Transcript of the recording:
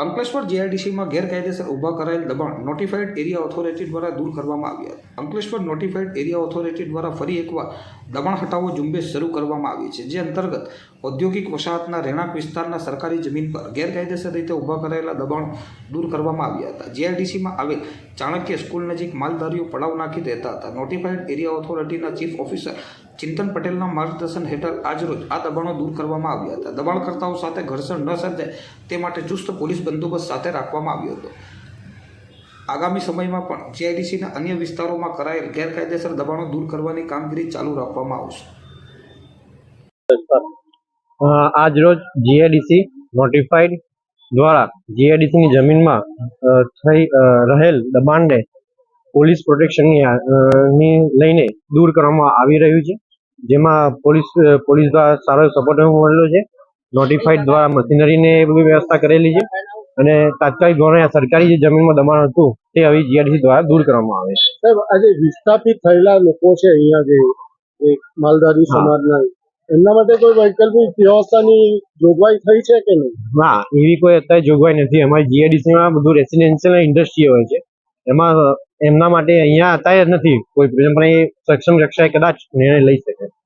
અંકલેશ્વર જીઆઈડીસીમાં ગેરકાયદેસર ઊભા કરાયેલ દબાણ નોટિફાઈડ એરિયા ઓથોરિટી દ્વારા દૂર કરવામાં આવ્યા અંકલેશ્વર નોટિફાઈડ એરિયા ઓથોરિટી દ્વારા ફરી એકવાર દબાણ હટાવો ઝુંબેશ શરૂ કરવામાં આવી છે. જે અંતર્ગત ઔદ્યોગિક વસાહતના રહેણાંક વિસ્તારના સરકારી જમીન પર ગેરકાયદેસર રીતે ઊભા કરાયેલા દબાણો દૂર કરવામાં આવ્યા હતા. જીઆઈડીસીમાં આવેલ ચાણક્ય સ્કૂલ નજીક માલધારીઓ પડાવ નાખી દેતા હતા. નોટિફાઈડ એરિયા ઓથોરિટીના ચીફ ઓફિસર ચિંતન પટેલના માર્ગદર્શન હેઠળ આજરોજ આ દબાણો દૂર કરવામાં આવ્યા હતા. દબાણકર્તાઓ સાથે ઘર્ષણ ન સર્જાય તે માટે ચુસ્ત પોલીસ બંદોબસ્ત સાથે રાખવામાં આવ્યો હતો. આગામી સમયમાં પણ જીઆઈડીસીના અન્ય વિસ્તારોમાં કરાયેલ ગેરકાયદેસર દબાણો દૂર કરવાની કામગીરી ચાલુ રાખવામાં આવશે. આજરોજ જીઆઈડીસી નોટિફાઈડ દ્વારા જીઆઈડીસીની જમીનમાં થઈ રહેલ દબાણને પોલીસ પ્રોટેક્શનની લઈને દૂર કરવામાં આવી રહ્યું છે. જેમાં પોલીસ પોલીસ દ્વારા સારો સપોર્ટ મળેલો છે. નોટિફાઈડ દ્વારા મશીનરીને એ બધી વ્યવસ્થા કરેલી છે અને તાત્કાલિક ધોરણે આ સરકારી જે જમીનમાં દબાણ હતું તે હવે જીઆઈડીસી દ્વારા દૂર કરવામાં આવે છે. સાહેબ આજે વિસ્થાપિત થયેલા લોકો છે અહીંયા જે માલધારી સમાજના. એમના માટે કોઈ વૈકલ્પિક વ્યવસ્થાની જોગવાઈ થઈ છે કે નહીં? ના એવી કોઈ અત્યારે જોગવાઈ નથી. અમારી જીઆઈડીસીમાં બધું રેસિડેન્શિયલ ઇન્ડસ્ટ્રી હોય છે. એમાં, એમના માટે અહીંયા અત્યારે નથી. કોઈ, પણ એ સક્ષમ કક્ષાએ કદાચ નિર્ણય લઈ શકે.